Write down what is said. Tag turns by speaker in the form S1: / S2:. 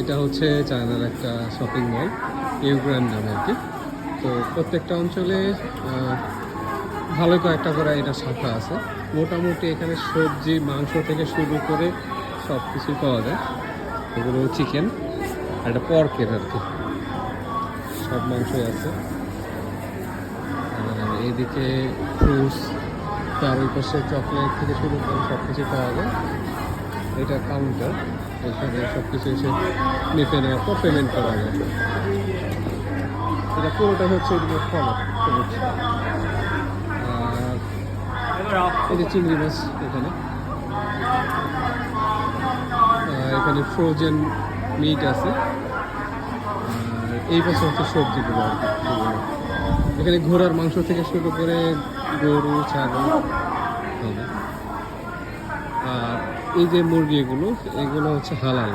S1: এটা হচ্ছে চায়নার একটা শপিং মল ইউগ্র্যান্ড নামে আর কি। তো প্রত্যেকটা অঞ্চলে ভালো কয়েকটা করে এটা শাখা আছে। মোটামুটি এখানে সবজি, মাংস থেকে শুরু করে সব কিছু পাওয়া যায়। এগুলো চিকেন আর এটা পর্কের আর কি। সব মাংসই আছে। আর এইদিকে ফ্রুটস তার ওই পাশে চকলেট থেকে শুরু করে সব কিছু পাওয়া যায়। এটা কাউন্টার এখানে সব কিছু এসে মেপে নেওয়ার পর পেমেন্ট করা যায়। এটা পুরোটা হচ্ছে এদিকে ফলো যে চিংড়ি মাছ এখানে। এখানে ফ্রোজেন মিট আছে। এই পাশে হচ্ছে সবজিগুলো আর কি এখানে ঘোড়ার মাংস থেকে শুরু করে গরু, ছাগল এই যে মুরগিগুলো এগুলো হচ্ছে হালাল।